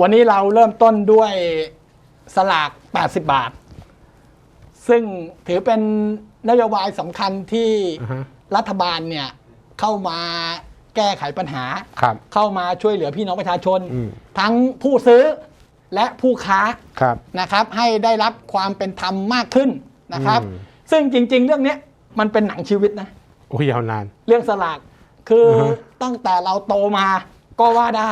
วันนี้เราเริ่มต้นด้วยสลาก 80 บาท ซึ่งถือเป็นนโยบายสำคัญที่อ่าฮะรัฐบาลเนี่ยเข้ามาแก้ไขปัญหา ครับเข้ามาช่วยเหลือพี่น้องประชาชน อืม ทั้งผู้ซื้อและผู้ค้า ครับ นะครับให้ได้รับความเป็นธรรมมากขึ้นนะครับ อืม ซึ่งจริง ๆ เรื่องเนี้ยมันเป็นหนังชีวิตนะ โอ้ยยาวนาน เรื่องสลากคือออฮะ ตั้งแต่เราโตมาก็ว่าได้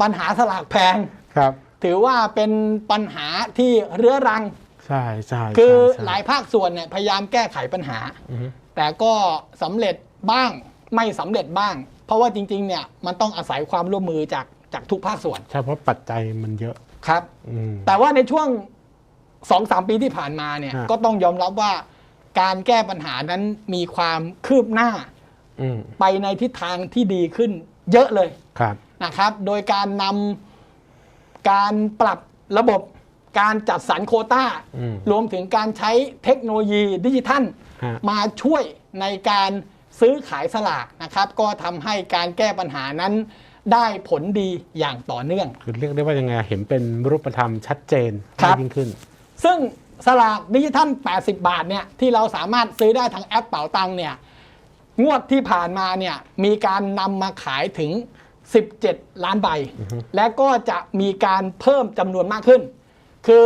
ปัญหาสลากแพงครับ ถือว่าเป็นปัญหาที่เรื้อรัง ใช่ใช่คือใช่ใช่หลายภาคส่วนเนี่ยพยายามแก้ไขปัญหา อือฮึแต่ก็สำเร็จบ้างไม่สำเร็จบ้าง เพราะว่าจริงๆเนี่ยมันต้องอาศัยความร่วมมือจากจากทุกภาคส่วนใช่เพราะปัจจัยมันเยอะ ครับ อืม แต่ว่าในช่วงสองสามปีที่ผ่านมาเนี่ยฮะ ก็ต้องยอมรับว่าการแก้ปัญหานั้นมีความคืบหน้าอืมไปในทิศทางที่ดีขึ้นเยอะเลย ครับ นะครับ โดยการนำการปรับระบบการจัดสรรโควต้าอืมรวมถึงการใช้เทคโนโลยีดิจิทัลฮะมาช่วยในการซื้อขายสลากนะครับ ก็ทำให้การแก้ปัญหานั้นได้ผลดีอย่างต่อเนื่อง คือเรียกได้ว่ายังไงเห็นเป็นรูปธรรมชัดเจนครับมากยิ่งขึ้น ซึ่งสลากดิจิทัล 80 บาทเนี่ยที่เราสามารถซื้อได้ทางแอปเป๋าตังค์เนี่ยงวดที่ผ่านมาเนี่ยมีการนำมาขายถึง 17 ล้านใบ และก็จะมีการเพิ่มจำนวนมากขึ้น คือ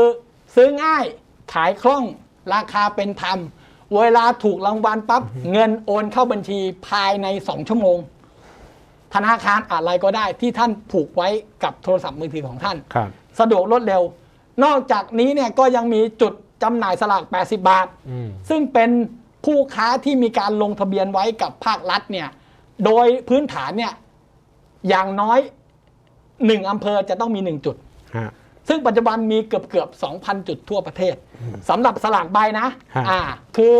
ซื้อง่ายขายคล่องราคาเป็นธรรม เวลาถูกรางวัลปั๊บเงินโอนเข้าบัญชีภายใน 2 ชั่วโมง ธนาคารอะไรก็ได้ที่ท่านผูกไว้กับโทรศัพท์มือถือของท่านครับสะดวกรวดเร็ว นอกจากนี้เนี่ยก็ยังมีจุดจำหน่ายสลาก 80 บาทอืมซึ่งเป็นผู้ค้าที่มีการลงทะเบียนไว้กับภาครัฐเนี่ย โดยพื้นฐานเนี่ย อย่างน้อยหนึ่งอำเภอจะต้องมี1จุด ฮะ ซึ่งปัจจุบันมีเกือบเกือบ2,000 จุดทั่วประเทศสำหรับสลากใบนะฮะ อ่าคือ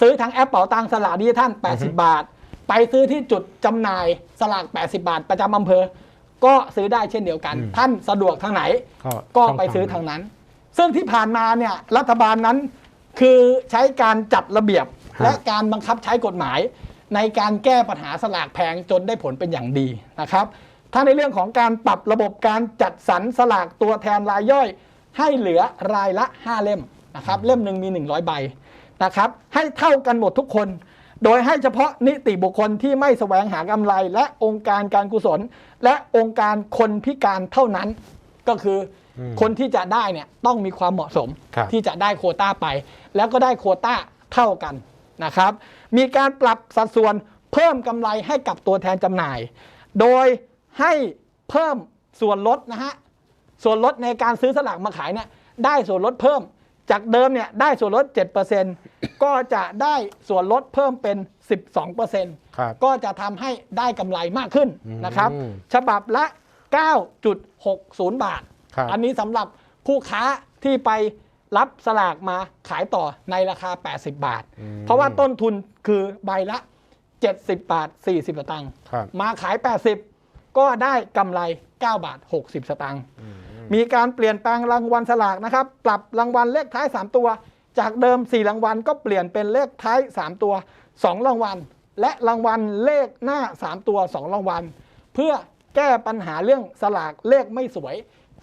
ซื้อทางแอปเป๋าตังสลากดิจิทัล80 บาท ไปซื้อที่จุดจำหน่ายสลาก 80 บาท ประจำอำเภอ ก็ซื้อได้เช่นเดียวกัน ท่านสะดวกทางไหน ก็ก็ช่งไปซื้อทาทางงนั้น ซึ่งที่ผ่านมาเนี่ยรัฐบาลนั้นคือใช้การจัดระเบียบและการบังคับใช้กฎหมาย ในการแก้ปัญหาสลากแพงจนได้ผลเป็นอย่างดีนะครับ ถ้าในเรื่องของการปรับระบบการจัดสรรสลากตัวแทนรายย่อย ให้เหลือรายละ 5 เล่มนะครับเล่มหนึ่งมี 100 ใบนะครับให้เท่ากันหมดทุกคน โดยให้เฉพาะนิติบุคคลที่ไม่แสวงหากำไร และองค์การการกุศล และองค์การคนพิการเท่านั้นก็คืออมคนที่จะได้เนี่ยต้องมีความเหมาะสมครับที่จะได้โควต้าไป แล้วก็ได้โควต้าเท่ากัน นะครับ มีการปรับสัดส่วนเพิ่มกำไรให้กับตัวแทนจำหน่าย โดยให้เพิ่มส่วนลดนะฮะ ส่วนลดในการซื้อสลากมาขายเนี่ยได้ส่วนลดเพิ่ม จากเดิมเนี่ยได้ส่วนลด 7%ก็จะได้ส่วนลดเพิ่มเป็น 12%ครับก็จะทำให้ได้กำไรมากขึ้นนะครับอืมฉบับละ 9.60 บาทครับอันนี้สำหรับผู้ค้าที่ไป รับสลากมาขายต่อในราคา 80 บาท เพราะว่าต้นทุนคือใบละ 70 บาท 40 สตางค์ครับมาขาย 80 ก็ได้กำไร 9 บาท 60 สตางค์มีการเปลี่ยนแปลงรางวัลสลากนะครับ ปรับรางวัลเลขท้าย 3 ตัว จากเดิม 4 รางวัลก็เปลี่ยนเป็นเลขท้าย 3 ตัว 2 รางวัล และรางวัลเลขหน้า 3 ตัว 2 รางวัล เพื่อแก้ปัญหาเรื่องสลากเลขไม่สวย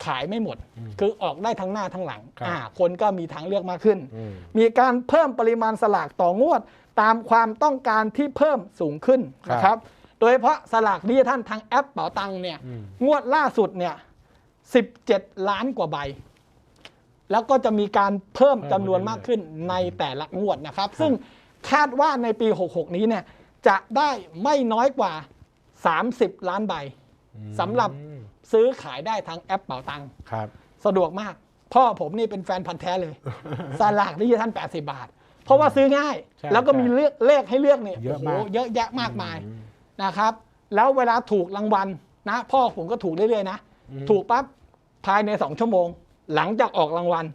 ขายไม่หมด คือออกได้ทั้งหน้าทั้งหลังครับ อ่าคนก็มีทางเลือกมากขึ้น อืมมีการเพิ่มปริมาณสลากต่องวด ตามความต้องการที่เพิ่มสูงขึ้นนะครับ โดยเฉพาะสลากดิจิทัลทางแอปเป๋าตังค์เนี่ย อืมงวดล่าสุดเนี่ย 17 ล้านกว่าใบ แล้วก็จะมีการเพิ่มจำนวนมากขึ้นในแต่ละงวดนะครับ ซึ่งคาดว่าในปี 66 นี้เนี่ย จะได้ไม่น้อยกว่า 30 ล้านใบ สำหรับ ซื้อขายได้ทางแอปเป๋าตังค์ครับ สะดวกมาก พ่อผมนี่เป็นแฟนพันธ์แท้เลย สลากดิจิทัล80 บาท เพราะว่าซื้อง่าย ใช่แล้วก็ใช่มีเลือกเลขให้เลือกเนี่ยเยโอ้อะโหมากเยอะแยะมากมายนะครับ แล้วเวลาถูกรางวัลนะ พ่อผมก็ถูกเรื่อยๆนะ ถูกปั๊บภายใน 2 ชั่วโมง หลังจากออกรางวัล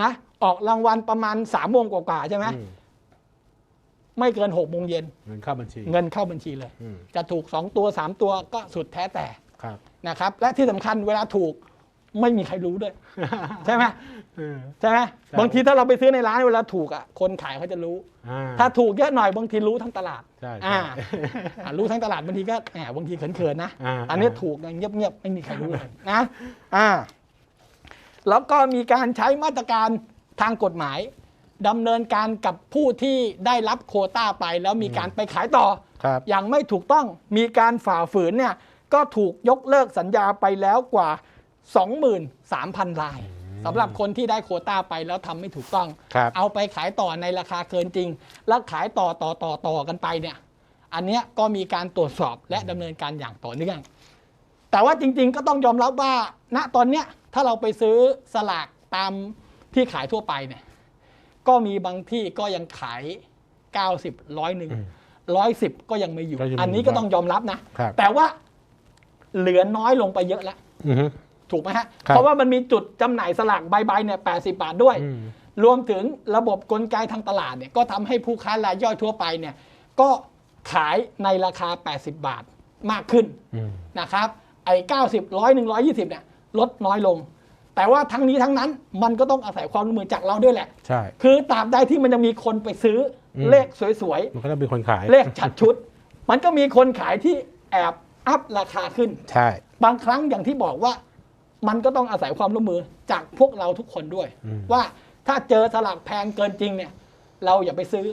นะ ออกรางวัลประมาณ3ามโมงกว่าๆใช่ไหมอืมไม่เกิน6กโมงเย็นเงินเข้าบัญชีเงินเข้าบัญชีเลย อืมจะถูก 2 ตัว 3 ตัวก็สุดแท้แต่ ครับ นะครับและที่สำคัญเวลาถูกไม่มีใครรู้ด้วย ใช่ไหมเออใช่ไหมใช่บางทีถ้าเราไปซื้อในร้านเวลาถูกอะคนขายเขาจะรู้อ่าถ้าถูกเยอะหน่อยบางทีรู้ทั้งตลาดใช่ใช่อ่าอ่ารู้ทั้งตลาดบางทีก็แหมบางทีเขินๆนะอ่าอันนี้ถูกอย่างเงียบๆไม่มีใครรู้เลยนะอ่าแล้วก็มีการใช้มาตรการทางกฎหมายดำเนินการกับผู้ที่ได้รับโควต้าไป แล้วมีการไปขายต่อครับอย่างไม่ถูกต้องมีการฝ่าฝืนเนี่ย ก็ถูกยกเลิกสัญญาไปแล้วกว่า 23,000 รายสำหรับคนที่ได้โควต้าไปแล้วทำไม่ถูกต้อง ครับเอาไปขายต่อในราคาเกินจริง แล้วขายต่อต่อต่อต่อกันไปเนี่ย อันเนี้ยก็มีการตรวจสอบและดำเนินการอย่างต่อเนื่อง แต่ว่าจริง ๆ ก็ต้องยอมรับว่า ณตอนเนี้ยถ้าเราไปซื้อสลากตามที่ขายทั่วไปเนี่ย ก็มีบางที่ก็ยังขาย 90 ร้อยหนึ่งร้อยสิบก็ยังไม่อยู่ ก็ยังไม่อันนี้ก็ต้องยอมรับนะ ครับ แต่ว่า เหลือน้อยลงไปเยอะแล้วอือฮึ ถูกไหมฮะ ครับ เพราะว่ามันมีจุดจำหน่ายสลากใบๆเนี่ยแปบาทด้วย อืม รวมถึงระบบกลไกทางตลาดเนี่ยก็ทำให้ผู้ค้ารายย่อยทั่วไปเนี่ยก็ขายในราคา 80 บาทมากขึ้นอืม นะครับไอ้90ร้อยหนึ่งร้อยยี่สิบเนี่ยลดน้อยลง แต่ว่าทั้งนี้ทั้งนั้นมันก็ต้องอาศัยความร่วมมือจากเราด้วยแหละ ใช่ คือตราบใดที่มันยังมีคนไปซื้ออม เลขสวยมันก็ต้องมีคนขาย ๆ เลขชัดชุด มันก็มีคนขายที่แอบ อัพราคาขึ้น ใช่ บางครั้งอย่างที่บอกว่า มันก็ต้องอาศัยความร่วมมือจากพวกเราทุกคนด้วย อืม ว่าถ้าเจอสลากแพงเกินจริงเนี่ย เราอย่าไปซื้อ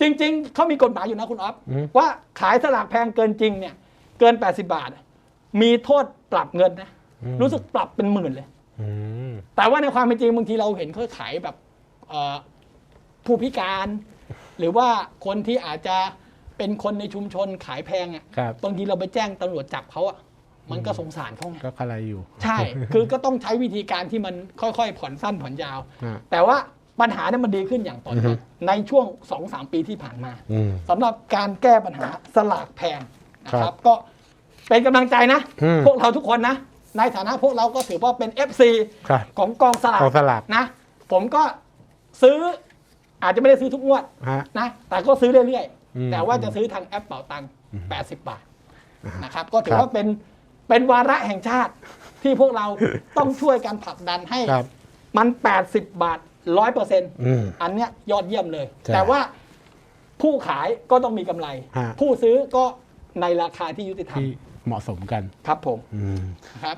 จริง ๆเขามีกฎหมายอยู่นะคุณอ๊อฟอืม ว่าขายสลากแพงเกินจริงเนี่ย เกิน 80 บาท มีโทษปรับเงินนะรู้สึกปรับเป็นหมื่นเลย อืม แต่ว่าในความเป็นจริงบางทีเราเห็นเขาขายแบบเอ่อผู้พิการ หรือว่าคนที่อาจจะ เป็นคนในชุมชนขายแพงอะครับ บางทีเราไปแจ้งตำรวจจับเขาอะมันก็สงสารเขาไง ก็อะไรอยู่ ใช่ คือก็ต้องใช้วิธีการที่มันค่อยๆ ผ่อนสั้นผ่อนยาวอ่าแต่ว่าปัญหาเนี่ยมันดีขึ้นอย่างต่อเนื่องในช่วง 2-3 ปีที่ผ่านมาอืมสำหรับการแก้ปัญหาสลากแพงนะคครัรับบก็เป็นกำลังใจนะ อืมพวกเราทุกคนนะ ในฐานะพวกเราก็ถือว่าเป็น FC ครับของกองสลากกองสลาก นะ ผมก็ซื้ออาจจะไม่ได้ซื้อทุกงวดฮะ นะ แต่ก็ซื้อเรื่อยอืมๆ แต่ว่าจะซื้อทางแอปเป๋าตังค์80 บาทนะครับ ก็ถือครับว่าเป็นเป็นวาระแห่งชาติที่พวกเราต้องช่วยกันผลักดันให้ครับมัน 80 บาท100เปอร์เซ็นต์อืมอันเนี้ยยอดเยี่ยมเลยใช่แต่ว่าผู้ขายก็ต้องมีกำไรฮะผู้ซื้อก็ในราคาที่ยุติธรรมที่เหมาะสมกัน ครับผมอืมครับ